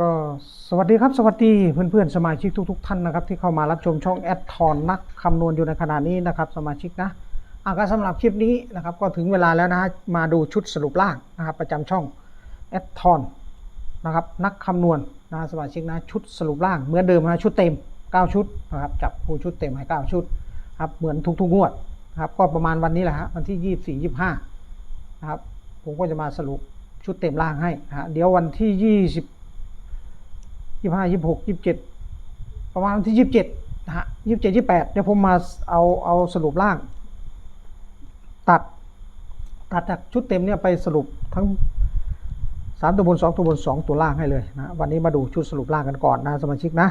ก็สวัสดีครับสวัสดีเพื่อนๆสมาชิกทุก ๆ ท่านนะครับ ที่เข้ามารับชมช่องแอดทอนนักคำนวณอยู่ในขณะนี้นะครับ สมาชิกนะอะก็สำหรับคลิปนี้นะครับ ก็ถึงเวลาแล้วนะฮะมาดูชุดสรุปล่างนะครับ ประจำช่องแอดทอนนะครับนักคำนวณนะสมาชิกนะชุดสรุปล่างเหมือนเดิมนะชุดเต็ม 9 ชุดนะครับจับคู่ชุดเต็มให้ 9 ชุดครับเหมือนทุกๆงวดนะครับก็ประมาณวันนี้แหละฮะวันที่ 24 25นะครับผมก็จะมาสรุปชุดเต็มล่างให้นะฮะเดี๋ยววันที่ 20 ยี่ห้ายี่หกยี่สิบเจ็ดประมาณที่ยี่สิบเจ็ดนะฮะยี่สิบเจ็ดยี่แปดเดี๋ยวผมมาเอาเอาสรุปล่าง ตัด ตัดจากชุดเต็มเนี่ยไปสรุปทั้งสามตัวบนสองตัวบนสองตัวล่างให้เลยนะวันนี้มาดูชุดสรุปล่างกันก่อนนะสมาชิกนะ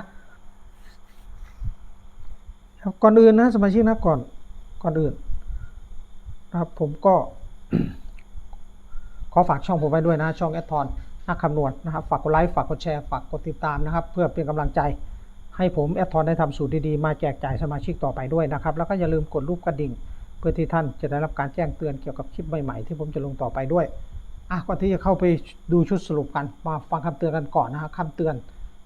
ครับก่อนอื่นนะสมาชิกนะก่อนก่อนอื่นนะครับผมก็ขอฝากช่องผมไว้ด้วยนะ ช่องแอดทอน นักคำนวณนะครับ ฝากกดไลค์ ฝากกดแชร์ ฝากกดติดตามนะครับ เพื่อเป็นกำลังใจ ให้ผมแอดทอนได้ทำสูตรดีๆ มาแจกจ่ายสมาชิกต่อไปด้วยนะครับ แล้วก็อย่าลืมกดรูปกระดิ่ง เพื่อที่ท่านจะได้รับการแจ้งเตือนเกี่ยวกับคลิปใหม่ๆ ที่ผมจะลงต่อไปด้วย อะ ก่อนที่จะเข้าไปดูชุดสรุปกัน มาฟังคำเตือนกันก่อนนะครับคำเตือน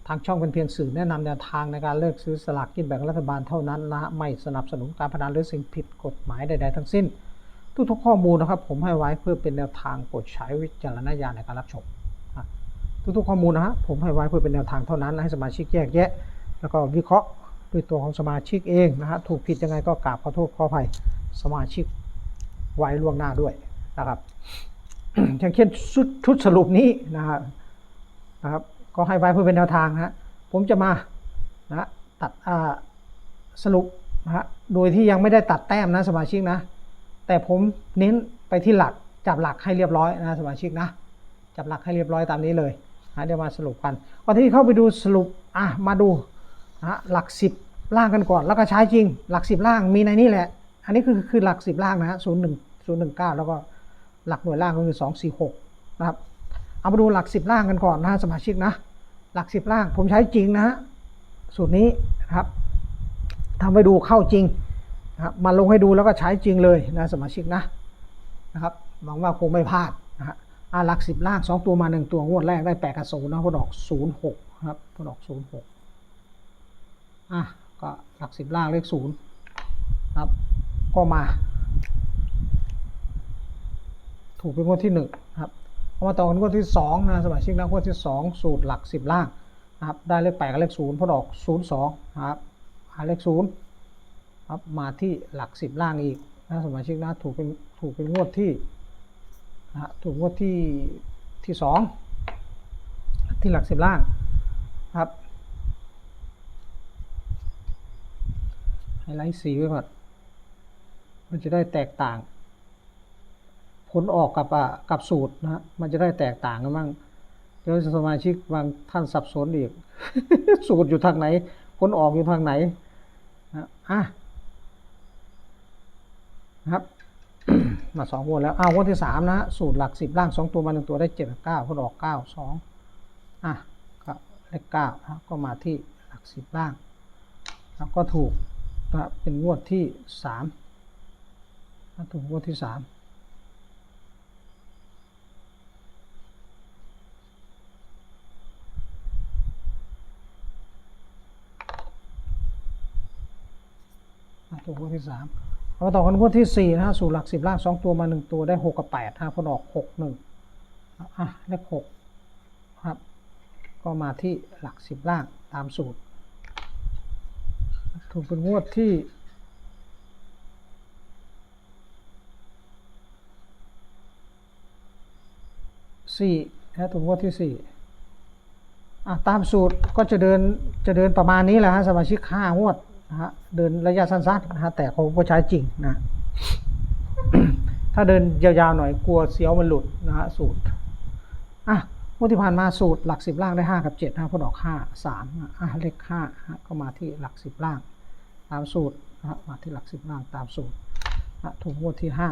ทางช่องเป็นเพียงสื่อแนะนำแนวทางในการเลือกซื้อสลากกินแบ่งรัฐบาลเท่านั้นนะฮะไม่สนับสนุนการพนันหรือสิ่งผิดกฎหมายใดๆทั้งสิ้น ทุกๆข้อมูลนะครับ ผมให้ไว้เพื่อเป็นแนวทางโปรดใช้วิจารณญาณในการรับชม ทุกๆข้อมูลนะฮะผมให้ไว้เพื่อเป็นแนวทางเท่านั้นให้สมาชิกแยกแยะ แล้วก็วิเคราะห์ด้วยตัวของสมาชิกเองนะฮะถูกผิดยังไงก็กราบขอโทษขออภัยสมาชิกไว้ล่วงหน้าด้วยนะครับอย่างเช่นชุดสรุปนี้นะครับนะครับก็ให้ไว้เพื่อเป็นแนวทางนะผมจะมานะตัดสรุปนะฮะโดยที่ยังไม่ได้ตัดแต้มนะสมาชิกนะ แต่ผมเน้นไปที่หลักจับหลักให้เรียบร้อยนะสมาชิกนะ จับหลักให้เรียบร้อยตามนี้เลย เดี๋ยวมาสรุปกันก่อนที่เข้าไปดูสรุปอะมาดูนะหลักสิบล่างกันก่อน แล้วก็ใช้จริงหลักสิบล่างมีในนี้แหละ อันนี้คือคือหลักสิบล่างนะฮะศูนย์หนึ่งศูนย์หนึ่งเก้าแล้วก็หลักหน่วยล่างก็คือสองสี่หกนะครับเอามาดูหลักสิบล่างกันก่อนนะฮะสมาชิกนะหลักสิบล่างผมใช้จริงนะฮะสูตรนี้นะครับทำให้ดูเข้าจริงนะครับมาลงให้ดูแล้วก็ใช้จริงเลยนะสมาชิกนะนะครับหวังว่าคงไม่พลาดนะฮะ อาลักสิบล่างสองตัวมาหนึ่งตัวงวดแรกได้แปดกับศูนย์นะพอดอกศูนย์หกครับพอดอกศูนย์หกอะก็หลักสิบล่างเลขศูนย์ครับ ก็มา ถูกเป็นงวดที่หนึ่งครับเอามาต่อกันงวดที่สองนะสมาชิกนะงวดที่สองสูตรหลักสิบล่างนะครับ ได้เลขแปดกับเลขศูนย์พอดอกศูนย์สองครับหาเลขศูนย์ครับมาที่หลักสิบล่างอีกนะสมาชิกนะถูกเป็นถูกเป็นงวดที่ นะถูกงวดที่ที่สองที่หลักสิบล่างครับไฮไลท์สีไว้ก่อนมันจะได้แตกต่าง ผลออกกับอะกับสูตรนะฮะมันจะได้แตกต่างกันบ้างเดี๋ยวสมาชิกบางท่านสับสนอีก สูตรอยู่ทางไหน ผลออกอยู่ทางไหนนะอะนะครับ มาสองงวดแล้วอ้าวงวดที่สามนะสูตรหลักสิบล่างสองตัวมาหนึ่งตัวได้เจ็ดกับเก้าพอดอกเก้าสองอะก็เลขเก้านะก็มาที่หลักสิบล่างแล้วก็ถูกนะเป็นงวดที่สามถูกงวดที่สามถูกงวดที่สาม เราต่อกันงวดที่สี่นะฮะสู่หลักสิบล่างสองตัวมาหนึ่งตัวได้หกกับแปดห้าพอดอกหกหนึ่งอะเลขหกครับ ก็มาที่หลักสิบล่างตามสูตร ถูกเป็นงวดที่สี่นะถูกงวดที่สี่อะตามสูตรก็จะเดินจะเดินประมาณนี้แหละฮะสมาชิกห้างวด นะฮะเดินระยะสั้นๆนะฮะแต่ผมก็ใช้จริงนะ ถ้าเดินยาวๆหน่อยกลัวเสียวมันหลุดนะฮะสูตรอะงวดที่ผ่านมาสูตรหลักสิบล่างได้ห้ากับเจ็ดนะพอดอกห้าสามอะเลขห้าก็มาที่หลักสิบล่าง ตามสูตรนะฮะมาที่หลักสิบล่างตามสูตรนะถูกงวดที่ห้า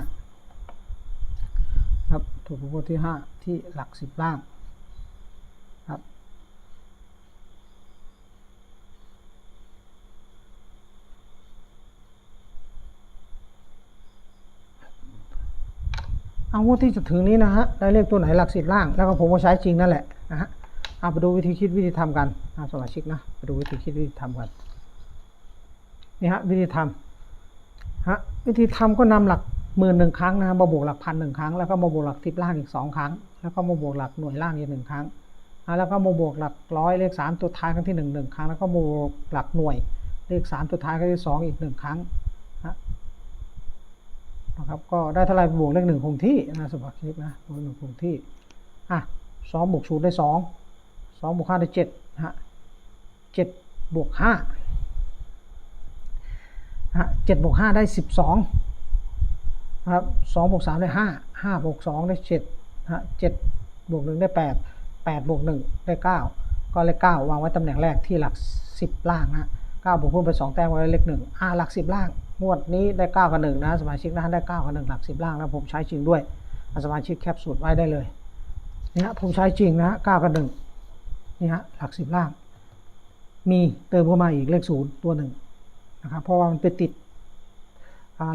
ครับถูกงวดที่ห้าที่หลักสิบล่างครับ เอางวดที่จะถึงนี้นะฮะได้เลขตัวไหนหลักสิบล่าง แล้วก็ผมก็ใช้จริงนั่นแหละนะฮะอะไปดูวิธีคิดวิธีทำกันนะสมาชิกนะไปดูวิธีคิดวิธีทำกันนี่ฮะวิธีทำฮะวิธีทำก็นำหลักหมื่นหนึ่งครั้งนะมาบวกหลักพันหนึ่งครั้งแล้วก็มาบวกหลักทิบล่างอีกสองครั้ง แล้วก็มาบวกหลักหน่วยล่างอีกหนึ่งครั้งแล้วก็มาบวกหลักร้อยเลขสามตัวท้ายครั้งที่หนึ่งหนึ่งครั้งแล้วก็มาบวกหลักหน่วยเลขสามตัวท้ายครั้งที่สองอีกหนึ่งครั้ง นะครับ ก็ได้เท่าไรบวกเลขหนึ่งคงที่นะสมาชิกนะบวกหนึ่งคงที่ อะสองบวกศูนย์ได้สองสองบวกห้าได้เจ็ดฮะเจ็ดบวกห้าฮะเจ็ดบวกห้าได้สิบสองนะครับสองบวกสามได้ห้าห้าบวกสองได้เจ็ดฮะเจ็ดบวกหนึ่งได้แปดแปดบวกหนึ่งได้เก้าก็เลขเก้าวางไว้ตำแหน่งแรกที่หลักสิบล่างนะเก้าบวกเพิ่มไปสองแต้มไว้เลขหนึ่งอ่าหลักสิบล่าง งวดนี้ได้เก้ากับหนึ่งนะสมาชิกนะได้เก้ากับหนึ่งหลักสิบล่างแล้วผมใช้จริงด้วยสมาชิกแคปสูตรไว้ได้เลยเนี่ยผมใช้จริงนะเก้ากับหนึ่งนี่ฮะหลักสิบล่าง มีเติมเข้ามาอีกเลขศูนย์ตัวหนึ่งนะครับเพราะว่ามันไปติด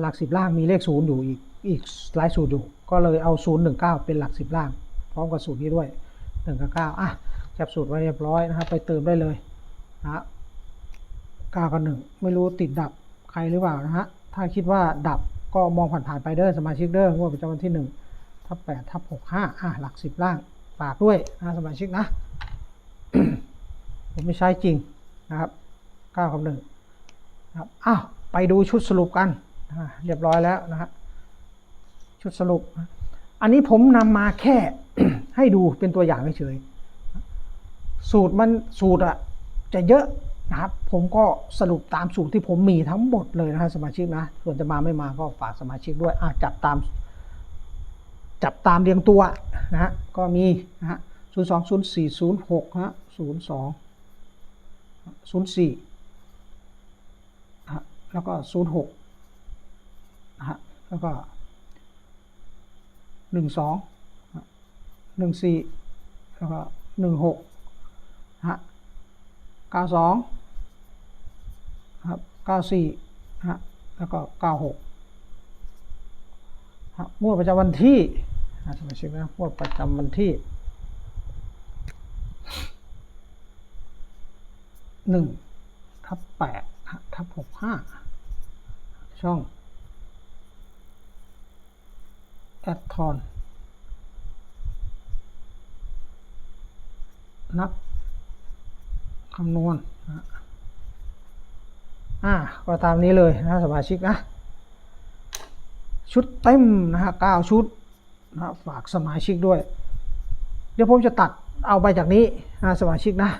หลักสิบล่างมีเลขศูนย์อยู่อีกอีกหลายสูตรอยู่ ก็เลยเอาศูนย์หนึ่งเก้าเป็นหลักสิบล่าง พร้อมกับสูตรนี้ด้วยหนึ่งกับเก้าอะแคปสูตรไว้เรียบร้อยนะครับไปเติมได้เลยนะเก้ากับหนึ่งไม่รู้ติดดับ ครหรือเปล่านะฮะ ถ้าคิดว่าดับก็มองผ่านๆไปเด้อสมาชิกเด้องวดประจำวันที่หนึ่งทับแปดทับหกห้าอะหลักสิบล่างฝากด้วยนะสมาชิกนะ ผมไม่ใช้จริงนะครับเก้ากับหนึ่งนะครับอ้าวไปดูชุดสรุปกันเรียบร้อยแล้วนะฮะชุดสรุป อันนี้ผมนำมาแค่ให้ดูเป็นตัวอย่างเฉยๆสูตรมันสูตรอะจะเยอะ นะครับ ผมก็สรุปตามสูตรที่ผมมีทั้งหมดเลยนะฮะสมาชิกนะ ส่วนจะมาไม่มาก็ฝากสมาชิกด้วยอะจับตาม จับตามเรียงตัวนะฮะก็มีนะฮะศูนย์สองศูนย์สี่ศูนย์หกฮะศูนย์สองศูนย์สี่ฮะแล้วก็ศูนย์หกนะฮะแล้วก็หนึ่งสองหนึ่งสี่แล้วก็หนึ่งหกฮะ ก้าสองครับเก้าสี่ฮะแล้วก็เก้าหกฮะงวดประจำวันที่สมาชิกนะงวดประจำวันที่หนึ่งทับแปดฮะทับหกห้าช่องแอดทอนนับ คำนวณอ่าก็ตามนี้เลยนะสมาชิกนะ ชุดเต็มนะฮะเก้าชุดนะฝากสมาชิกด้วย เดี๋ยวผมจะตัดเอาไปจากนี้นะสมาชิกนะ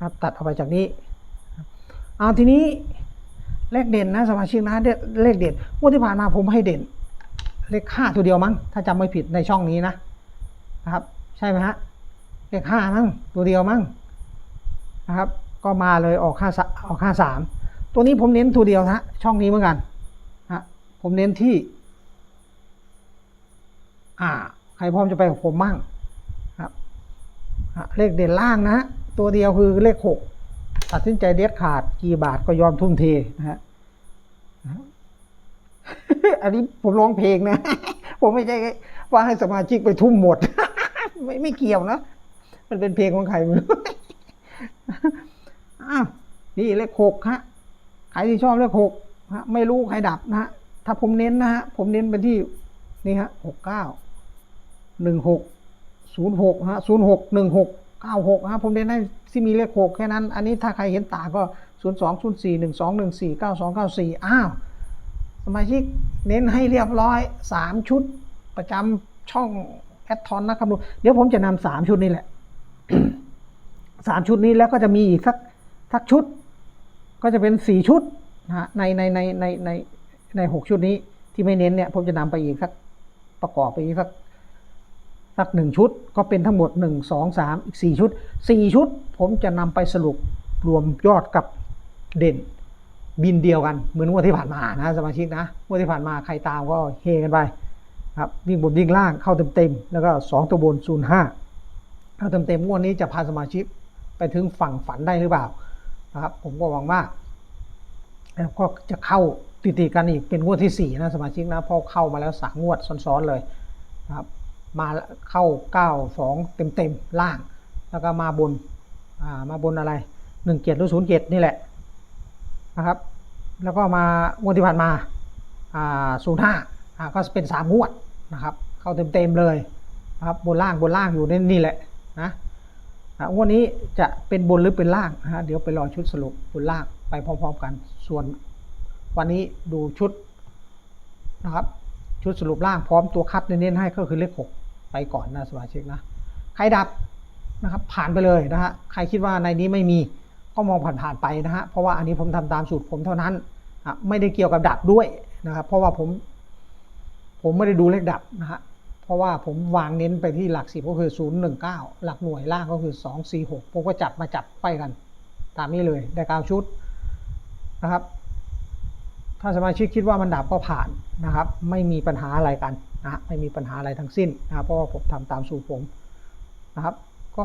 ครับตัดเอาไปจากนี้เอาทีนี้เลขเด่นนะสมาชิกนะเลขเลขเด่นงวดที่ผ่านมาผมให้เด่น เลขห้าตัวเดียวมั้งถ้าจำไม่ผิดในช่องนี้นะนะครับ ใช่ไหมฮะเลขห้ามั้งตัวเดียวมั้ง นะครับ ก็มาเลยออกห้าออกห้าสามตัวนี้ผมเน้นตัวเดียวนะช่องนี้เหมือนกันฮะผมเน้นที่ อ่า ใครพร้อมจะไปกับผมมั่งครับฮะเลขเด่นล่างนะฮะตัวเดียวคือเลขหกตัดสินใจเด็ดขาดกี่บาทก็ยอมทุ่มเทนะฮะนะฮะอันนี้ผมร้องเพลงนะ ผมไม่ใช่ว่าให้สมาชิกไปทุ่มหมด ไม่ไม่เกี่ยวนะ มันเป็นเพลงของใครไม่รู้ อ้าวนี่เลขหกฮะใครที่ชอบเลขหกฮะไม่รู้ใครดับนะฮะถ้าผมเน้นนะฮะผมเน้นไปที่นี่ฮะหกเก้าหนึ่งหกศูนย์หกฮะศูนย์หกหนึ่งหกเก้าหกฮะผมเน้นให้ที่มีเลขหกแค่นั้น อันนี้ถ้าใครเห็นตาก็ศูนย์สองศูนย์สี่หนึ่งสองหนึ่งสี่เก้าสองเก้าสี่อ้าวสมาชิกเน้นให้เรียบร้อยสามชุดประจำช่องแอดทอนนะครับดูเดี๋ยวผมจะนำสามชุดนี้แหละ สามชุดนี้แล้วก็จะมีอีกสักสักชุด ก็จะเป็นสี่ชุดนะในในในในในในหกชุดนี้ที่ไม่เน้นเนี่ยผมจะนำไปอีกสักประกอบไปอีกสักสักหนึ่งชุด ก็เป็นทั้งหมดหนึ่งสองสามอีกสี่ชุดสี่ชุด ผมจะนำไปสรุปรวมยอดกับเด่นบินเดียวกันเหมือนงวดที่ผ่านมานะสมาชิกนะงวดที่ผ่านมาใครตามก็เฮกันไปครับวิ่งบนวิ่งล่างเข้าเต็มๆแล้วก็สองตัวบนศูนย์ห้าเข้าเต็มๆงวดนี้จะพาสมาชิก ไปถึงฝั่งฝันได้หรือเปล่านะครับ ผมก็หวังว่าแล้วก็จะเข้าติดๆกันอีกเป็นงวดที่สี่นะสมาชิกนะพอเข้ามาแล้วสามงวดซ้อนๆเลยนะครับมาเข้าเก้าสองเต็มๆล่าง แล้วก็มาบนามาบนอะไรหนึ่งเจ็ดหรือศูนย์เจ็ดนี่แหละนะครับ แล้วก็มางวดที่ผ่านมาศูนย์ห้าก็เป็นสามงวดนะครับ เข้าเต็มๆเลยนะครับบนล่างบนล่างอยู่ในนี่แหละนะ งวดนี้จะเป็นบนหรือเป็นล่างนะฮะเดี๋ยวไปรอชุดสรุปบนล่างไปพร้อมๆกัน ส่วนวันนี้ดูชุดนะครับ ชุดสรุปล่างพร้อมตัวคัดเน้นๆให้ก็คือเลขหกไปก่อนนะสมาชิกนะใครดับนะครับ ผ่านไปเลยนะฮะใครคิดว่าในนี้ไม่มีก็มองผ่านๆไปนะฮะเพราะว่าอันนี้ผมทำตามสูตรผมเท่านั้นไม่ได้เกี่ยวกับดับด้วยนะครับ เพราะว่าผม ผมไม่ได้ดูเลขดับนะฮะ เพราะว่าผมวางเน้นไปที่หลักสิบก็คือศูนย์หนึ่งเก้าหลักหน่วยล่างก็คือสองสี่หกผมก็จับมาจับไปกัน ตามนี้เลยได้เก้าชุดนะครับ ถ้าสมาชิกคิดว่ามันดับก็ผ่านนะครับ ไม่มีปัญหาอะไรกันนะไม่มีปัญหาอะไรทั้งสิ้นนะเพราะว่าผมทำตามสูตรผมนะครับ ก็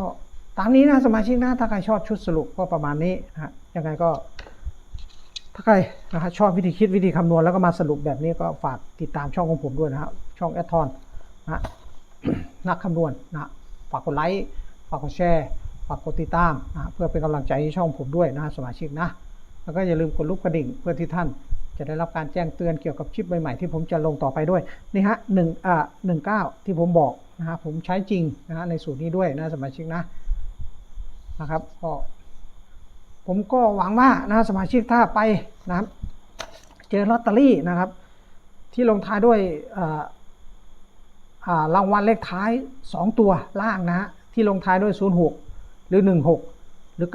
ตามนี้นะสมาชิกนะถ้าใครชอบชุดสรุปก็ประมาณนี้นะฮะยังไงก็ถ้าใครนะฮะชอบวิธีคิดวิธีคำนวณแล้วก็มาสรุปแบบนี้ก็ฝากติดตามช่องของผมด้วยนะครับช่องแอดทอน นะนักคำนวณนะฮะฝากกดไลค์ฝากกดแชร์ฝากกดติดตามนะเพื่อเป็นกำลังใจให้ช่องผมด้วยนะสมาชิกนะ แล้วก็อย่าลืมกดรูปกระดิ่งเพื่อที่ท่านจะได้รับการแจ้งเตือนเกี่ยวกับคลิปใหม่ๆที่ผมจะลงต่อไปด้วยนี่ฮะหนึ่งอ่าหนึ่งเก้าที่ผมบอกนะฮะผมใช้จริงนะฮะในสูตรนี้ด้วยนะสมาชิกนะนะครับก็ผมก็หวังว่านะสมาชิกถ้าไปนะครับ เจอลอตเตอรี่นะครับ ที่ลงท้ายด้วยอ่า รางวัลเลขท้าย 2 ตัวล่างนะฮะที่ลงท้ายด้วย 06 หรือ 16 หรือ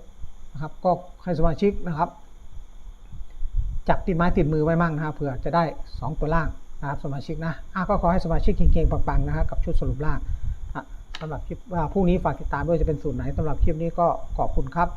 96 นะครับ ก็ให้สมาชิกนะครับ จับติดไม้ติดมือไว้มั่งนะครับเผื่อจะได้ 2 ตัวล่างนะครับสมาชิกนะอะก็ขอให้สมาชิกเก่งๆปังๆนะฮะกับชุดสรุปล่างสำหรับคลิปว่าพรุ่งนี้ฝากติดตามด้วยจะเป็นสูตรไหนสำหรับคลิปนี้ก็ขอบคุณครับ